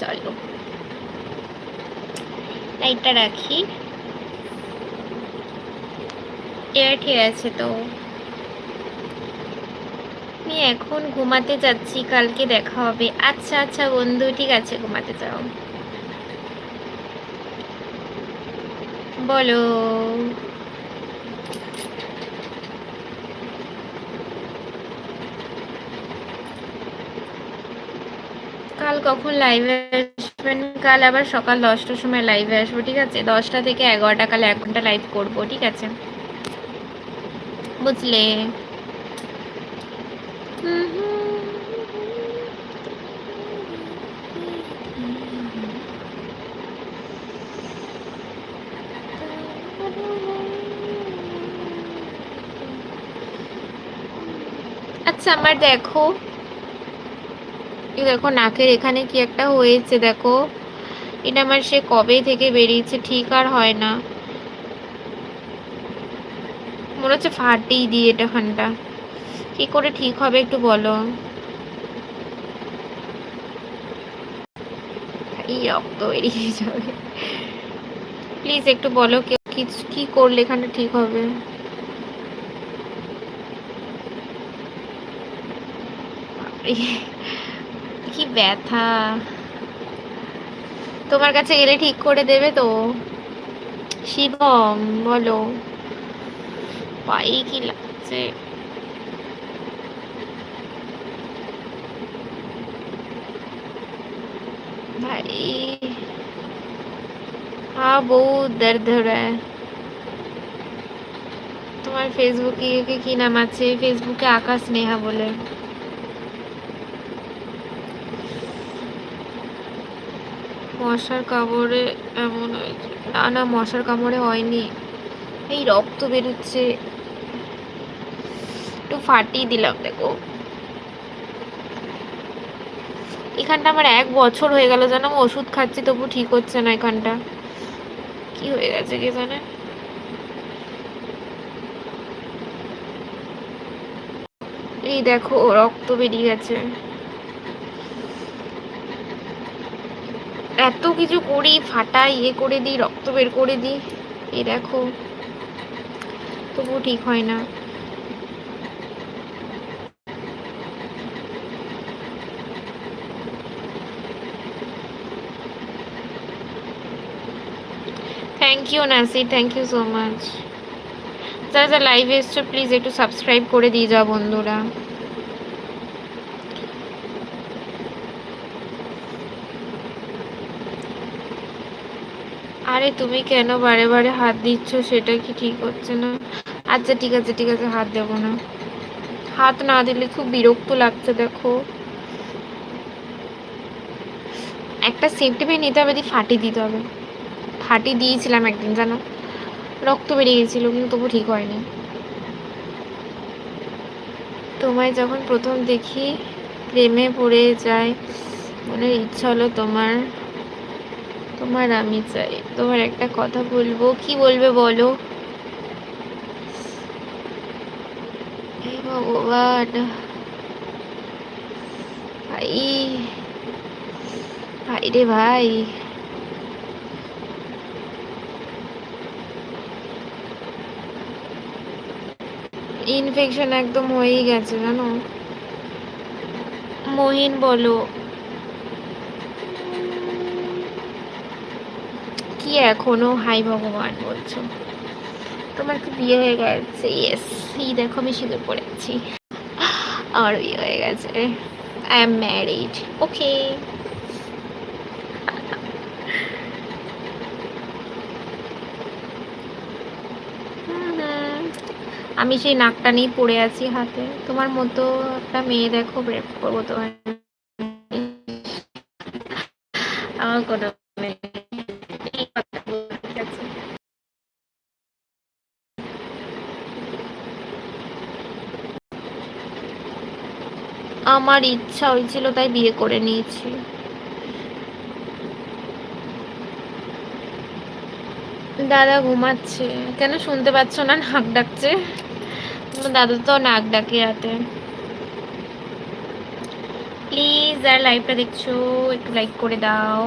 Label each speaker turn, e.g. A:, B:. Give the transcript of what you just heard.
A: চলো। লাইটটা রাখি। এবার ঠিক আছে তো। আমি এখন ঘুমাতে যাচ্ছি, কালকে দেখা হবে। আচ্ছা আচ্ছা বন্ধু, ঠিক আছে, ঘুমাতে যাও। বলো। কাল কখন লাইভে আসবেন? কাল আবার সকাল দশটার সময় লাইভে আসব, ঠিক আছে? দশটা থেকে এগারোটা কাল এক ঘণ্টা লাইভ করব, ঠিক আছে? বুঝলে। আচ্ছা আমার দেখো। দেখো, নাকের এখানে কি একটা হয়েছে, দেখো। এটা আমার সে কবে থেকে বেরিয়েছে, ঠিক আর হয় না। মনে হচ্ছে ফাটিয়ে দিই এটা খানটা। কি করে ঠিক হবে একটু বলো। এই রক্ত বেরিয়ে যাবে। প্লিজ একটু বলো কেউ কি করলে এখানে ঠিক হবে? কি ব্যথা তোমার কাছে গেলে ঠিক করে দেবে তো শিবম বলো পায়ে কি লাগছে भाई हाँ बहुत दर्द हो रहा है তোমার ফেসবুকে কি কি নাম আছে ফেসবুকে আকাশ নেহা বলে মশার কামড়ে এমন হয়েছে। না না, মশার কামড়ে হয়নি। এই রক্ত বেরোচ্ছে। একটু ফাটিয়ে দিলাম, দেখো। এখানটা আমার এক বছর হয়ে গেল জানো আমি ওষুধ খাচ্ছি, তবু ঠিক হচ্ছে না এখানটা। কি হয়ে গেছে কে জানে? এই দেখো, রক্ত বেরিয়ে গেছে। এত কিছু করি ফাটাই ইয়ে করে দিই, রক্ত বের করে দিই। এ দেখো তবু ঠিক হয় না। থ্যাংক ইউ নাসি থ্যাংক ইউ সো মাচ যারা যারা লাইভে এসছো প্লিজ একটু সাবস্ক্রাইব করে দিয়ে যাও বন্ধুরা। আরে তুমি কেন বারে বারে হাত দিচ্ছ? সেটা কি ঠিক হচ্ছে না? আচ্ছা ঠিক আছে ঠিক আছে, হাত দেবো না। হাত না দিলে খুব বিরক্ত লাগছে, দেখো। একটা সেফটি পেন নিতে হবে, দিয়ে ফাটিয়ে দিতে হবে। ফাটিয়ে দিয়েছিলাম একদিন, জানো? রক্ত বেরিয়ে গেছিল, কিন্তু তবু ঠিক হয়নি। তোমায় যখন প্রথম দেখি, প্রেমে পড়ে যায়, মনের ইচ্ছা হলো তোমার তোমার আমি চাই। তোমার একটা কথা বলব। কি বলবে বলো? ভগবান। ভাই। ভাই রে ভাই। ইনফেকশন একদম হয়েই গেছে, জানো? মহিন বলো। কি এখনও? হাই ভগবান বলছো। তোমার কি বিয়ে হয়ে গেছে? ইয়েস এই দেখো আমি সিঁদুর পড়েছি। আমার বিয়ে হয়ে গেছে আই এম ম্যারিড ওকে আমি সেই নাকটা নিয়ে পড়ে আছি হাতে। তোমার মতো একটা মেয়ে দেখো ব্রেক করব তোমার আমার কোনো মেয়ে আমার ইচ্ছা হয়েছিল, তাই বিয়ে করে নিয়েছি। দাদা ঘুমাচ্ছে। কেন শুনতে পাচ্ছ না? নাক ডাকছে। দাদা তো নাক ডাকে রাতে। প্লিজ যারা লাইভটা দেখছ, একটু লাইক করে দাও।